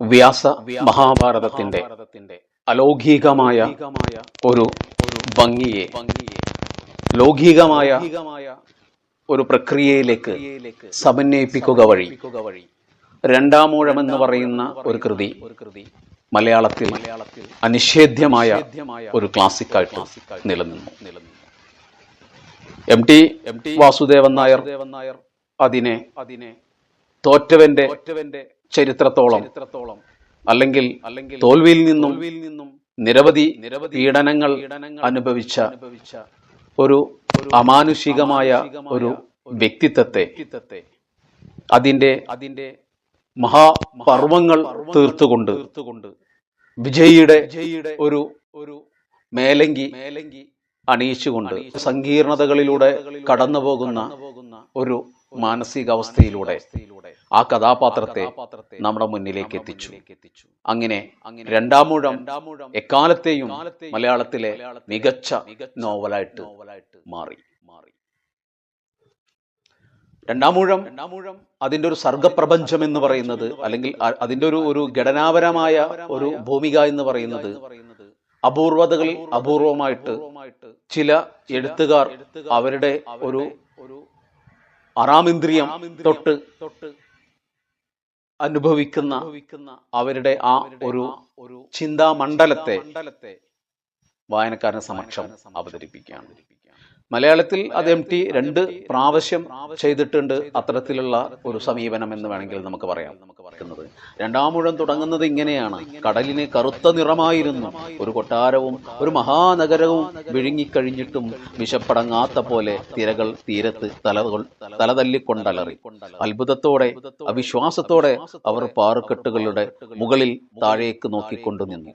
വ്യാസ മഹാഭാരതത്തിന്റെ അലൗകികമായ ഒരു ഭംഗിയെ ലൗകികമായ ഒരു പ്രക്രിയയിലേക്ക് സമന്വയിപ്പിക്കുക വഴി. രണ്ടാമൂഴം എന്ന് പറയുന്ന ഒരു കൃതി മലയാളത്തിൽ അനിഷേധ്യമായ ഒരു ക്ലാസിക്കായിട്ട് നിലനിന്നു. എം ടി വാസുദേവൻ നായർ അതിനെ അതിനെ തോറ്റവന്റെ ചരിത്രത്തോളം അല്ലെങ്കിൽ അല്ലെങ്കിൽ തോൽവിയിൽ നിന്നും നിന്നും നിരവധി നിരവധി പീഡനങ്ങൾ അനുഭവിച്ച ഒരു അമാനുഷികമായ ഒരു വ്യക്തിത്വത്തെ അതിന്റെ അതിന്റെ മഹാപർവങ്ങൾ തീർത്തുകൊണ്ട് വിജയിയുടെ ഒരു ഒരു മേലങ്കി മേലങ്കി അണിയിച്ചുകൊണ്ട് സങ്കീർണതകളിലൂടെ കടന്നു പോകുന്ന ഒരു മാനസികാവസ്ഥയിലൂടെ ആ കഥാപാത്രത്തെ നമ്മുടെ മുന്നിലേക്ക് എത്തിച്ചു. അങ്ങനെ രണ്ടാമൂഴം എക്കാലത്തെയും മലയാളത്തിലെ മികച്ച നോവലായിട്ട് മാറി. രണ്ടാമൂഴം രണ്ടാമൂഴം അതിന്റെ ഒരു സർഗപ്രപഞ്ചം എന്ന് പറയുന്നത് അല്ലെങ്കിൽ അതിന്റെ ഒരു ഒരു ഘടനാപരമായ ഒരു ഭൂമിക എന്ന് പറയുന്നത് അപൂർവതകൾ അപൂർവമായിട്ട് ചില എഴുത്തുകാർ അവരുടെ ഒരു ആറാമിന്ദ്രിയം തൊട്ട് അനുഭവിക്കുന്ന അവരുടെ ആ ഒരു ഒരു ചിന്താമണ്ഡലത്തെ വായനക്കാരന് സമക്ഷം അവതരിപ്പിക്കുകയാണ്. മലയാളത്തിൽ അത് എം ടി രണ്ട് പ്രാവശ്യം ചെയ്തിട്ടുണ്ട് അത്തരത്തിലുള്ള ഒരു സമീപനം എന്ന് വേണമെങ്കിൽ നമുക്ക് പറയാം. നമുക്ക് പറയുന്നത് രണ്ടാമൂഴം തുടങ്ങുന്നത് ഇങ്ങനെയാണ്. കടലിന് കറുത്ത നിറമായിരുന്നു. ഒരു കൊട്ടാരവും ഒരു മഹാനഗരവും വിഴുങ്ങിക്കഴിഞ്ഞിട്ടും വിശപ്പടങ്ങാത്ത പോലെ തിരകൾ തീരത്ത് തലകൾ തലതല്ലിക്കൊണ്ടലറി അത്ഭുതത്തോടെ അവിശ്വാസത്തോടെ അവർ പാറുക്കെട്ടുകളുടെ മുകളിൽ താഴേക്ക് നോക്കിക്കൊണ്ടു നിന്നു.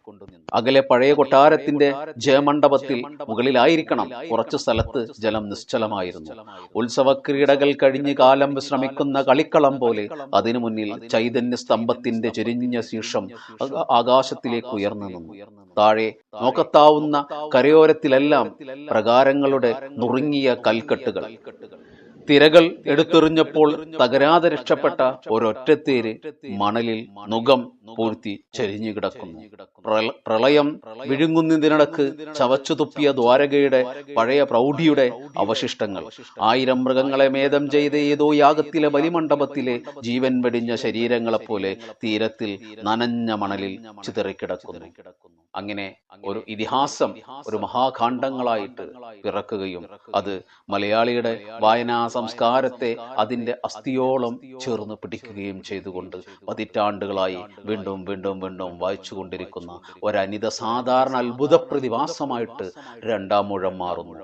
അകലെ പഴയ കൊട്ടാരത്തിന്റെ ജയമണ്ഡപത്തിൽ മുകളിലായിരിക്കണം. കുറച്ച് സ്ഥലത്ത് ജലം നിശ്ചലമായിരുന്നു. ഉത്സവക്രീഡകൾ കഴിഞ്ഞ് കാലം വിശ്രമിക്കുന്ന കളിക്കളം പോലെ അതിനു മുന്നിൽ ചൈതന്യ സ്തംഭത്തിന്റെ ചെരിഞ്ഞ ശീർഷം ആകാശത്തിലേക്ക് ഉയർന്നു നിന്നു. താഴെ നോക്കത്താവുന്ന കരയോരത്തിലെല്ലാം പ്രകാരങ്ങളുടെ നുറുങ്ങിയ കൽക്കെട്ടുകൾ. തിരകൾ എടുത്തെറിഞ്ഞപ്പോൾ തകരാതെ രക്ഷപ്പെട്ട ഒരൊറ്റത്തേര് മണലിൽ നുകം പൂഴ്ത്തി ചരിഞ്ഞു കിടക്കുന്നു. പ്രളയം വിഴുങ്ങുന്നതിനിടക്ക് ചവച്ചു തുപ്പിയ ദ്വാരകയുടെ പഴയ പ്രൗഢിയുടെ അവശിഷ്ടങ്ങൾ. ആയിരം മൃഗങ്ങളെ മേധം ചെയ്ത ഏതോ യാഗത്തിലെ ബലിമണ്ഡപത്തിലെ ജീവൻ വെടിഞ്ഞ ശരീരങ്ങളെപ്പോലെ തീരത്തിൽ നനഞ്ഞ മണലിൽ ചിതറിക്കിടക്കുന്നു. അങ്ങനെ ഒരു ഇതിഹാസം ഒരു മഹാകാണ്ഡങ്ങളായിട്ട് പിറക്കുകയും അത് മലയാളിയുടെ വായനാ സംസ്കാരത്തെ അതിന്റെ അസ്ഥിയോളം ചേർന്ന് പിടിക്കുകയും ചെയ്തുകൊണ്ട് പതിറ്റാണ്ടുകളായി വീണ്ടും വീണ്ടും വീണ്ടും വായിച്ചുകൊണ്ടിരിക്കുന്ന ഒരനിത സാധാരണ അത്ഭുത പ്രതിഭാസമായിട്ട് രണ്ടാം മുഴം മാറുന്നു.